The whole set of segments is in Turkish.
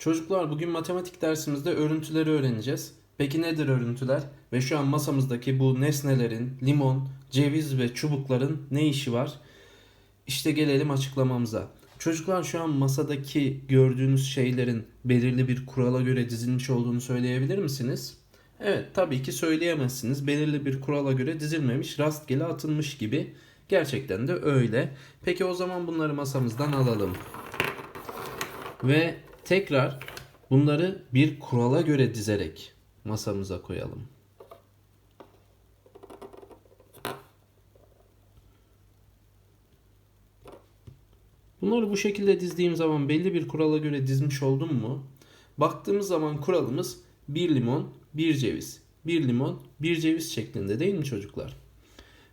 Çocuklar bugün matematik dersimizde örüntüleri öğreneceğiz. Peki nedir örüntüler? Ve şu an masamızdaki bu nesnelerin, limon, ceviz ve çubukların ne işi var? İşte gelelim açıklamamıza. Çocuklar şu an masadaki gördüğünüz şeylerin belirli bir kurala göre dizilmiş olduğunu söyleyebilir misiniz? Evet tabii ki söyleyemezsiniz. Belirli bir kurala göre dizilmemiş, rastgele atılmış gibi. Gerçekten de öyle. Peki o zaman bunları masamızdan alalım. Ve tekrar bunları bir kurala göre dizerek masamıza koyalım. Bunları bu şekilde dizdiğim zaman belli bir kurala göre dizmiş oldum mu? Baktığımız zaman kuralımız bir limon, bir ceviz. Bir limon, bir ceviz şeklinde değil mi çocuklar?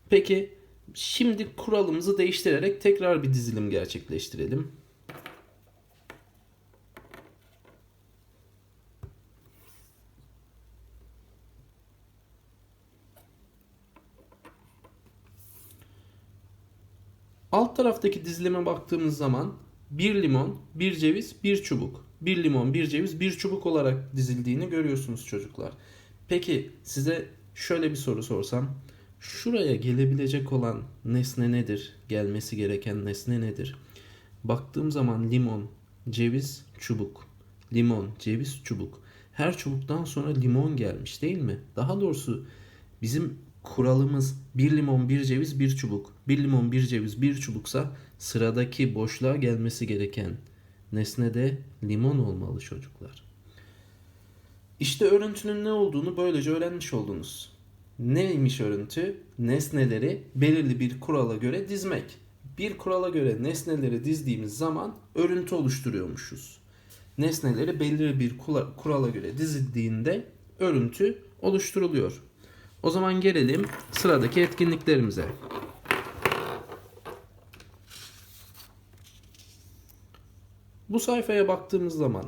Peki şimdi kuralımızı değiştirerek tekrar bir dizilim gerçekleştirelim. Alt taraftaki dizilime baktığımız zaman bir limon, bir ceviz, bir çubuk. Bir limon, bir ceviz, bir çubuk olarak dizildiğini görüyorsunuz çocuklar. Peki size şöyle bir soru sorsam. Şuraya gelebilecek olan nesne nedir? Gelmesi gereken nesne nedir? Baktığım zaman limon, ceviz, çubuk. Limon, ceviz, çubuk. Her çubuktan sonra limon gelmiş değil mi? Daha doğrusu bizim kuralımız bir limon, bir ceviz, bir çubuk. Bir limon, bir ceviz, bir çubuksa sıradaki boşluğa gelmesi gereken nesne de limon olmalı çocuklar. İşte örüntünün ne olduğunu böylece öğrenmiş oldunuz. Neymiş örüntü? Nesneleri belirli bir kurala göre dizmek. Bir kurala göre nesneleri dizdiğimiz zaman örüntü oluşturuyormuşuz. Nesneleri belirli bir kurala göre dizildiğinde örüntü oluşturuluyor. O zaman gelelim sıradaki etkinliklerimize. Bu sayfaya baktığımız zaman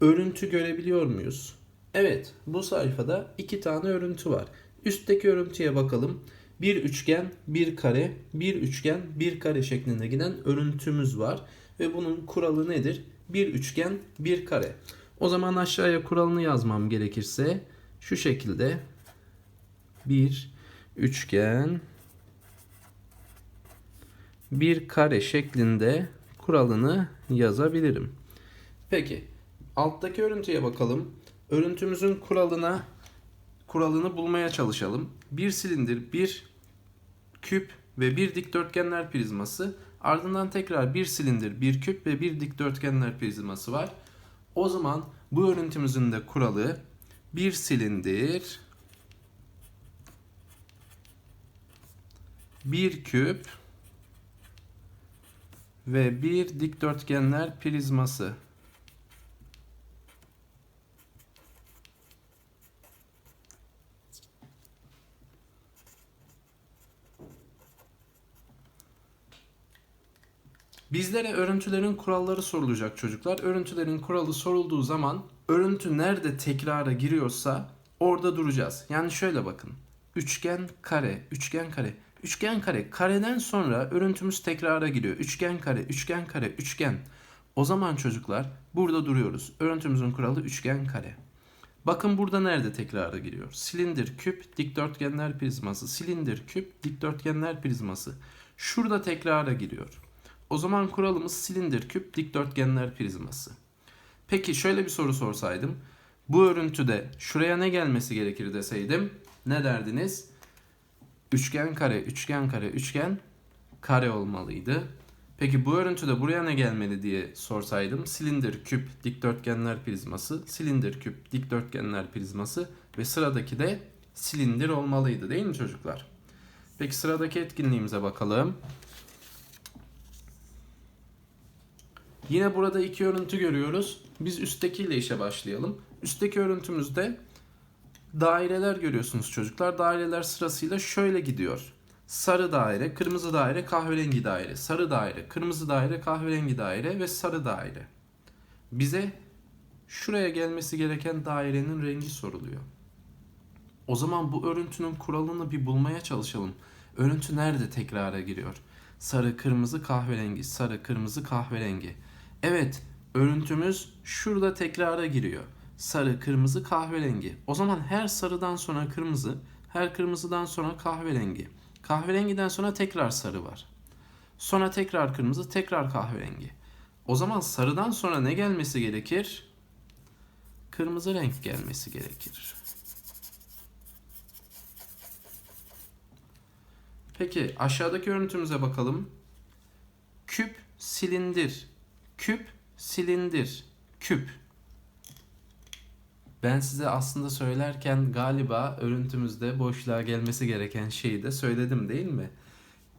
örüntü görebiliyor muyuz? Evet, bu sayfada iki tane örüntü var. Üstteki örüntüye bakalım. Bir üçgen, bir kare, bir üçgen, bir kare şeklinde giden örüntümüz var. Ve bunun kuralı nedir? Bir üçgen, bir kare. O zaman aşağıya kuralını yazmam gerekirse şu şekilde bir üçgen bir kare şeklinde kuralını yazabilirim. Peki alttaki örüntüye bakalım. Örüntümüzün kuralına kuralını bulmaya çalışalım. Bir silindir, bir küp ve bir dikdörtgenler prizması. Ardından tekrar bir silindir, bir küp ve bir dikdörtgenler prizması var. O zaman bu örüntümüzün de kuralı bir silindir, bir küp ve bir dikdörtgenler prizması. Bizlere örüntülerin kuralları sorulacak çocuklar. Örüntülerin kuralı sorulduğu zaman örüntü nerede tekrara giriyorsa orada duracağız. Yani şöyle bakın. Üçgen, kare, üçgen, kare. Üçgen kare. Kareden sonra örüntümüz tekrara giriyor. Üçgen kare, üçgen kare, üçgen. O zaman çocuklar burada duruyoruz. Örüntümüzün kuralı üçgen kare. Bakın burada nerede tekrara giriyor? Silindir, küp, dikdörtgenler prizması. Silindir, küp, dikdörtgenler prizması. Şurada tekrara giriyor. O zaman kuralımız silindir, küp, dikdörtgenler prizması. Peki şöyle bir soru sorsaydım. Bu örüntüde şuraya ne gelmesi gerekir deseydim ne derdiniz? Üçgen kare, üçgen kare, üçgen kare olmalıydı. Peki bu örüntüde buraya ne gelmeli diye sorsaydım. Silindir, küp, dikdörtgenler prizması, silindir, küp, dikdörtgenler prizması ve sıradaki de silindir olmalıydı değil mi çocuklar? Peki sıradaki etkinliğimize bakalım. Yine burada iki örüntü görüyoruz. Biz üsttekiyle işe başlayalım. Üstteki örüntümüzde daireler görüyorsunuz çocuklar. Daireler sırasıyla şöyle gidiyor. Sarı daire, kırmızı daire, kahverengi daire. Sarı daire, kırmızı daire, kahverengi daire ve sarı daire. Bize şuraya gelmesi gereken dairenin rengi soruluyor. O zaman bu örüntünün kuralını bir bulmaya çalışalım. Örüntü nerede tekrara giriyor? Sarı, kırmızı, kahverengi, sarı, kırmızı, kahverengi. Evet, örüntümüz şurada tekrara giriyor. Sarı, kırmızı, kahverengi. O zaman her sarıdan sonra kırmızı, her kırmızıdan sonra kahverengi. Kahverengiden sonra tekrar sarı var. Sonra tekrar kırmızı, tekrar kahverengi. O zaman sarıdan sonra ne gelmesi gerekir? Kırmızı renk gelmesi gerekir. Peki aşağıdaki örüntümüze bakalım. Küp, silindir. Küp, silindir. Küp. Ben size aslında söylerken galiba örüntümüzde boşluğa gelmesi gereken şeyi de söyledim değil mi?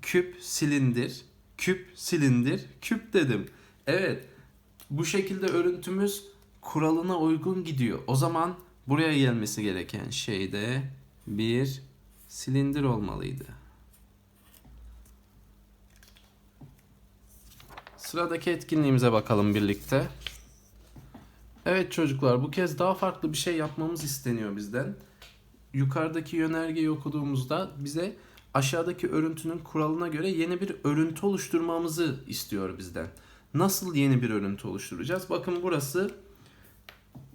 Küp, silindir. Küp, silindir. Küp dedim. Evet. Bu şekilde örüntümüz kuralına uygun gidiyor. O zaman buraya gelmesi gereken şey de bir silindir olmalıydı. Sıradaki etkinliğimize bakalım birlikte. Evet çocuklar bu kez daha farklı bir şey yapmamız isteniyor bizden. Yukarıdaki yönergeyi okuduğumuzda bize aşağıdaki örüntünün kuralına göre yeni bir örüntü oluşturmamızı istiyor bizden. Nasıl yeni bir örüntü oluşturacağız? Bakın burası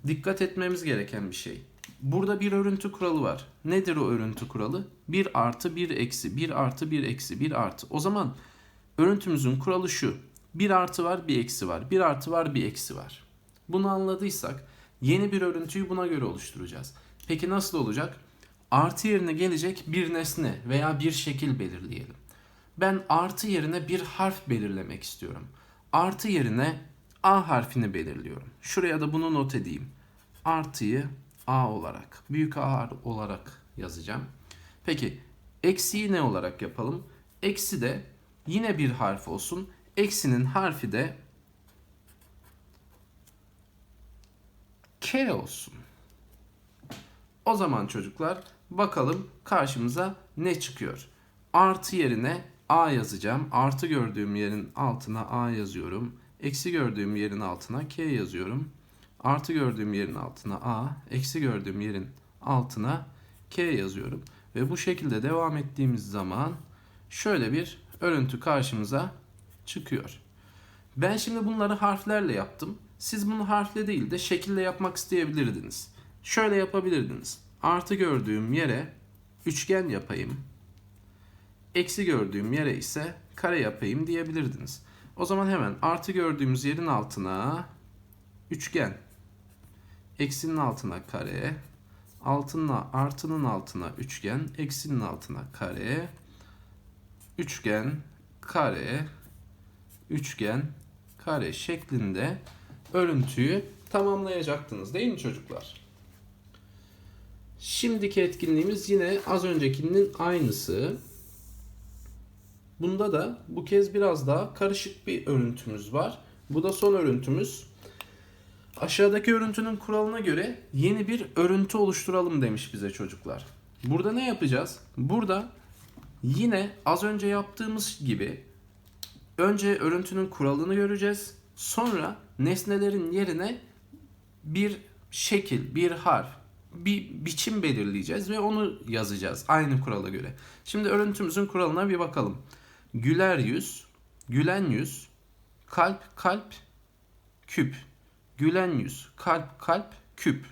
dikkat etmemiz gereken bir şey. Burada bir örüntü kuralı var. Nedir o örüntü kuralı? 1 artı 1 eksi 1 artı 1 eksi 1 artı. O zaman örüntümüzün kuralı şu. 1 artı var bir eksi var. 1 artı var bir eksi var. Bunu anladıysak yeni bir örüntüyü buna göre oluşturacağız. Peki nasıl olacak? Artı yerine gelecek bir nesne veya bir şekil belirleyelim. Ben artı yerine bir harf belirlemek istiyorum. Artı yerine A harfini belirliyorum. Şuraya da bunu not edeyim. Artıyı A olarak, büyük A olarak yazacağım. Peki eksiyi ne olarak yapalım? Eksi de yine bir harf olsun. Eksinin harfi de K olsun. O zaman çocuklar bakalım karşımıza ne çıkıyor. Artı yerine A yazacağım. Artı gördüğüm yerin altına A yazıyorum. Eksi gördüğüm yerin altına K yazıyorum. Artı gördüğüm yerin altına A, eksi gördüğüm yerin altına K yazıyorum. Ve bu şekilde devam ettiğimiz zaman şöyle bir örüntü karşımıza çıkıyor. Ben şimdi bunları harflerle yaptım. Siz bunu harfle değil de şekille yapmak isteyebilirdiniz. Şöyle yapabilirdiniz. Artı gördüğüm yere üçgen yapayım. Eksi gördüğüm yere ise kare yapayım diyebilirdiniz. O zaman hemen artı gördüğümüz yerin altına üçgen. Eksinin altına kare. Altına artının altına üçgen. Eksinin altına kare. Üçgen, kare, üçgen, kare şeklinde örüntüyü tamamlayacaktınız değil mi çocuklar? Şimdiki etkinliğimiz yine az öncekinin aynısı. Bunda da bu kez biraz daha karışık bir örüntümüz var. Bu da son örüntümüz. Aşağıdaki örüntünün kuralına göre yeni bir örüntü oluşturalım demiş bize çocuklar. Burada ne yapacağız? Burada yine az önce yaptığımız gibi önce örüntünün kuralını göreceğiz. Sonra nesnelerin yerine bir şekil, bir harf, bir biçim belirleyeceğiz ve onu yazacağız aynı kurala göre. Şimdi örüntümüzün kuralına bir bakalım. Güler yüz, gülen yüz, kalp, kalp, küp. Gülen yüz, kalp, kalp, küp.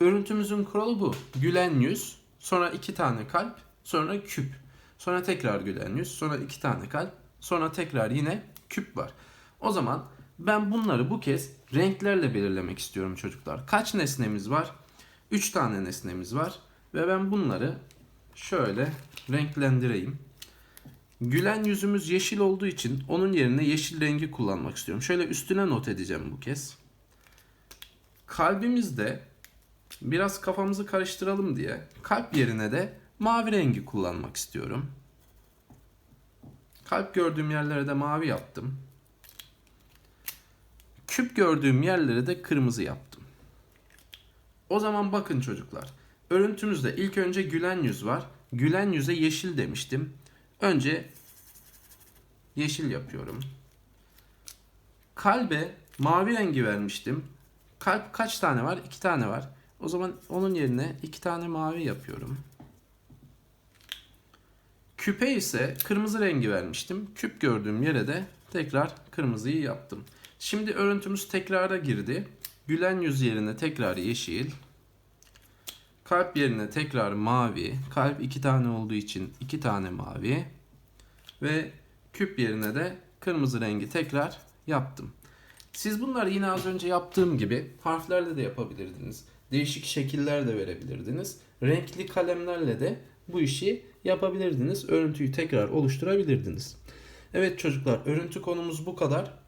Örüntümüzün kuralı bu. Gülen yüz, sonra iki tane kalp, sonra küp. Sonra tekrar gülen yüz, sonra iki tane kalp, sonra tekrar yine küp var. O zaman ben bunları bu kez renklerle belirlemek istiyorum çocuklar. Kaç nesnemiz var? 3 tane nesnemiz var ve ben bunları şöyle renklendireyim. Gülen yüzümüz yeşil olduğu için onun yerine yeşil rengi kullanmak istiyorum. Şöyle üstüne not edeceğim bu kez. Kalbimizde biraz kafamızı karıştıralım diye kalp yerine de mavi rengi kullanmak istiyorum. Kalp gördüğüm yerlere de mavi yaptım. Küp gördüğüm yerlere de kırmızı yaptım. O zaman bakın çocuklar. Örüntümüzde ilk önce gülen yüz var. Gülen yüze yeşil demiştim. Önce yeşil yapıyorum. Kalbe mavi rengi vermiştim. Kalp kaç tane var? İki tane var. O zaman onun yerine iki tane mavi yapıyorum. Küpe ise kırmızı rengi vermiştim. Küp gördüğüm yere de tekrar kırmızıyı yaptım. Şimdi örüntümüz tekrara girdi. Gülen yüz yerine tekrar yeşil. Kalp yerine tekrar mavi. Kalp iki tane olduğu için iki tane mavi. Ve küp yerine de kırmızı rengi tekrar yaptım. Siz bunları yine az önce yaptığım gibi harflerle de yapabilirdiniz. Değişik şekiller de verebilirdiniz. Renkli kalemlerle de bu işi yapabilirdiniz. Örüntüyü tekrar oluşturabilirdiniz. Evet çocuklar, örüntü konumuz bu kadar.